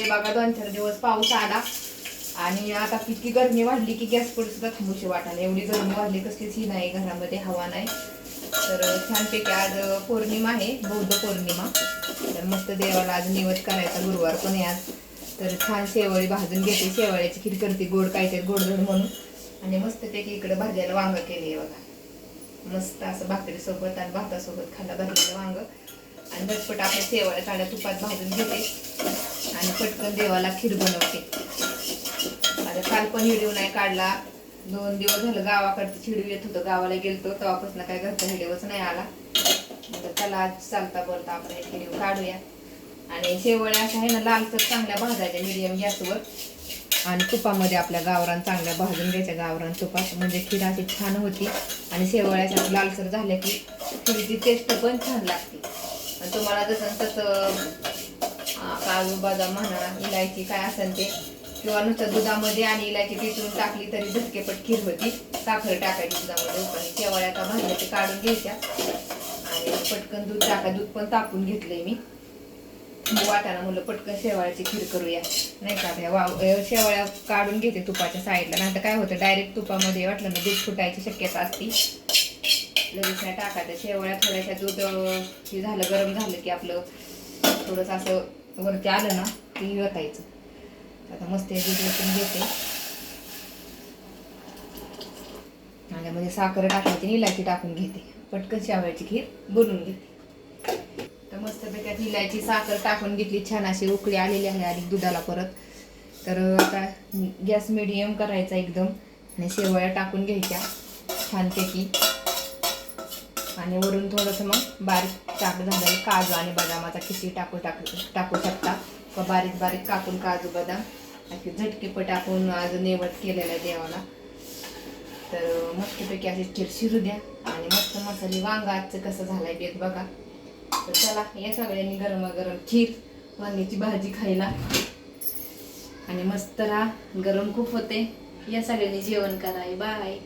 हे बघा दोन चार दिवस पाऊस आला. आणि आता इतकी गरमी वाढली की गॅस पुढे सुद्धा थांबूशी वाटायला एवढी गरमी वाढली कसलीच ही नाही घरामध्ये हवा नाही. तर छानपैकी आज पौर्णिमा आहे बौद्ध पौर्णिमा. तर मस्त देवाला आज निवद करायचा गुरुवार पण आहे आज. तर छान शेवळी भाजून घेते. शेवळ्याची खीर करते गोड काहीतरी गोडधोड म्हणून. आणि मस्तपैकी इकडे भाज्याला वांग केली आहे बघा. मस्त असं भाकरीसोबत आणि भातासोबत खायला भाजलेलं वांग. आणि झटपट आपल्या शेवळ्या काढ्या तुपात भाजून घेते. आणि पटकन देवाला खीर बनवते. आता काल पण व्हिडिओ नाही काढला. दोन दिवस झालं गावाकडचं चिडू येत होतं. गावाला गेलतो तेव्हापासून काय घरचा व्हिडिओच नाही आला. तर त्याला आज चालता बोलता आपण एक व्हिडिओ काढूया. आणि शेवळ्या अशा आहे ना लालसर चांगल्या भाजायच्या मिडियम गॅसवर. आणि तुपामध्ये आपल्या गावरान चांगल्या भाजून घ्यायच्या. गावरान तुपात म्हणजे खीर अशी छान होती. आणि शेवळ्या लालसर झाल्या की खिरीची टेस्ट पण छान लागते. आणि तुम्हाला जसं तसं काजू बदाम म्हणा इलायची काय असेल ते. किंवा नुसतं दुधामध्ये आणि इलायची पिसून टाकली तरी झटकेपट खीर होती. साखर टाकायची दुधामध्ये उकळी शेवळ्या का भाजल्या ते काढून घ्यायच्या. आणि पटकन दूध टाका. दूध पण तापून घेतलंय मी. वाटाणा मुलं पटकन शेवाळ्याची खीर करूया. नाही का त्या वाव शेवाळ्या काढून घेते तुपाच्या साईडला. नाही तर काय होतं डायरेक्ट तुपामध्ये वाटलं ना दूध फुटायची शक्यता असती. लगेच नाही टाकायचं. शेवाळ्या थोड्याशा दूध हे झालं गरम झालं की आपलं थोडंसं असं वरती आलं ना की वतायचं आता मस्त हे दूध घेते. आणि म्हणजे साखर टाकायची आणि इलायची टाकून घेते. पटकन शेवयाची खीर बनवून घेते. तर मस्त त्याच्यात इलायची साखर टाकून घेतली. छान अशी उकळी आलेली आहे आणि दुधाला परत. तर आता गॅस मिडियम करायचा एकदम. आणि शेवया टाकून घ्यायच्या छानपैकी. आणि वरून थोडंसं मग बारीक टाक झालेलं काजू आणि बदामाचा खिची टाकू टाकू टाकू शकता. का बारीक बारीक कापून काजू बदाम अशी झटकेपट टाकून आज नेवट केलेला आहे देवाला. तर मस्तपैकी असे चिर शिरू द्या आणि मस्त मसाले वांगा आजचं कसं झालंय बेत बघा. तर चला या सगळ्यांनी गरमागरम खीर वांग्याची भाजी खायला. आणि मस्त राहा गरम खूप होते. या सगळ्यांनी जेवण कराय बाय.